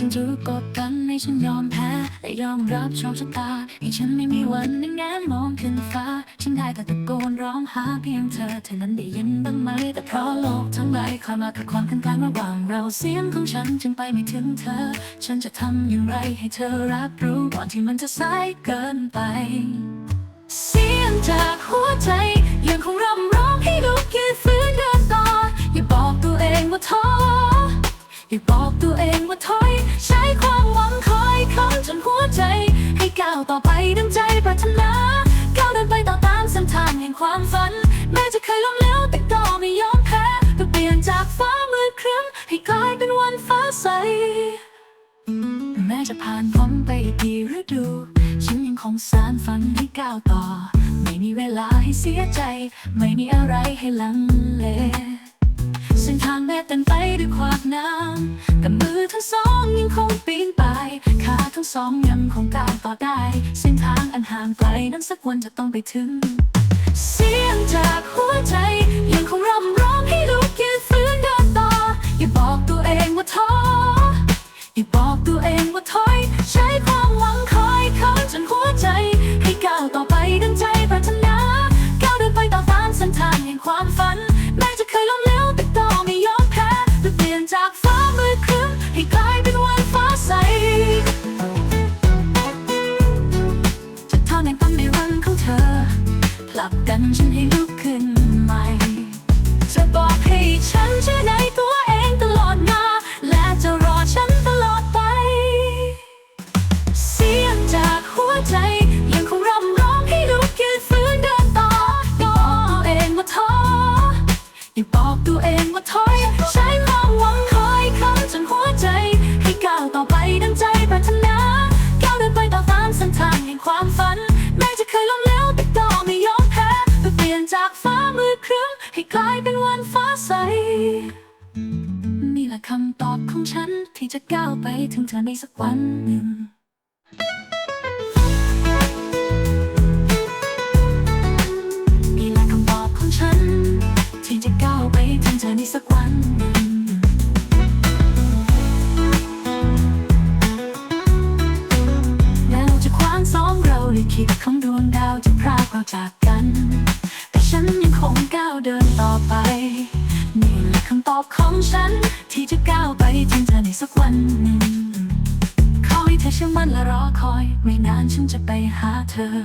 จึงจะกดดันให้ฉันยอมแพ้และยอมรับโชคชะตาให้ฉันไม่มีวันได้แง้มมองขึ้นฟ้า ฉันได้แต่ตะโกนร้องหาเพียงเธอเธอนั้นได้ยินบ้างไหม แต่เพราะโลกทั้งใบคอยมาขัดขวางกันกลางระหว่างเราเสียงของฉันจึงไปไม่ถึงเธอ ฉันจะทำอย่างไรให้เธอรับรู้ก่อนที่มันจะสายเกินไป เสียงจากหัวใจยังคงรำร้องให้ลุกยืนฟื้นเดินต่ออย่าบอกตัวเองว่าท้ออย่าบอก ว่าถอย ใช้ความหวังคอยค้ำจนหัวใจ ให้ก้าวต่อไปดังใจปรารถนา ก้าวเดินไปต่อตามเส้นทางแห่งความฝัน แม้จะเคยล้มเหลวแต่ก็ไม่ยอมแพ้ก็เปลี่ยนจากฟ้ามืดครึ้มให้กลายเป็นวันฟ้าใส แม้จะผ่านพ้นไปอีกกี่ฤดูฉันยังคงสานฝันให้ก้าวต่อ ไม่มีเวลาให้เสียใจ ไม่มีอะไรให้ลังเลเส้นทางแม้เต็มไปด้วยขวากน้ำ แต่มือทั้งสองยังคงปีนไป ขาทั้งสองยังคงก้าวต่อได้ เส้นทางอันห่างไกลนั้นสักวันจะต้องไปถึง เสียงจากหัวใจยังคงรำร้องให้ลุกยืนฟื้นเดินต่อ อย่าบอกตัวเองว่าท้อ อย่าบอกตัวเองว่าถอยใช้ ฉันให้ลุกขึ้นใหม่จะบอกให้ฉันเชื่อในตัวเองตลอดมา และจะรอฉันตลอดไป เสียงจากหัวใจยังคงรำร้องให้ลุกยืนฟื้นเดินต่อบอกตัวเองว่าท้ออย่าบอกตัวเองว่าถอ ฟ้ามืดครึ้มให้กลายเป็นวันฟ้าใส นี่แหละคำตอบของฉันที่จะก้าวไปถึงเธอในสักวันหนึ่งนี่แหละคำตอบของฉัน ที่จะก้าวไปถึงเธอในสักวันหนึ่งแล้วจะขวางสองเราลิขิตของดวงดาวจะพรากเราจากกัน ฉันยังคงก้าวเดินต่อไปนี่แหละคำตอบของฉัน ที่จะก้าวไปถึงเธอในสักวันหนึ่งขอให้เธอเชื่อมั่นและรอคอย ไม่นานฉันจะไปหาเธอ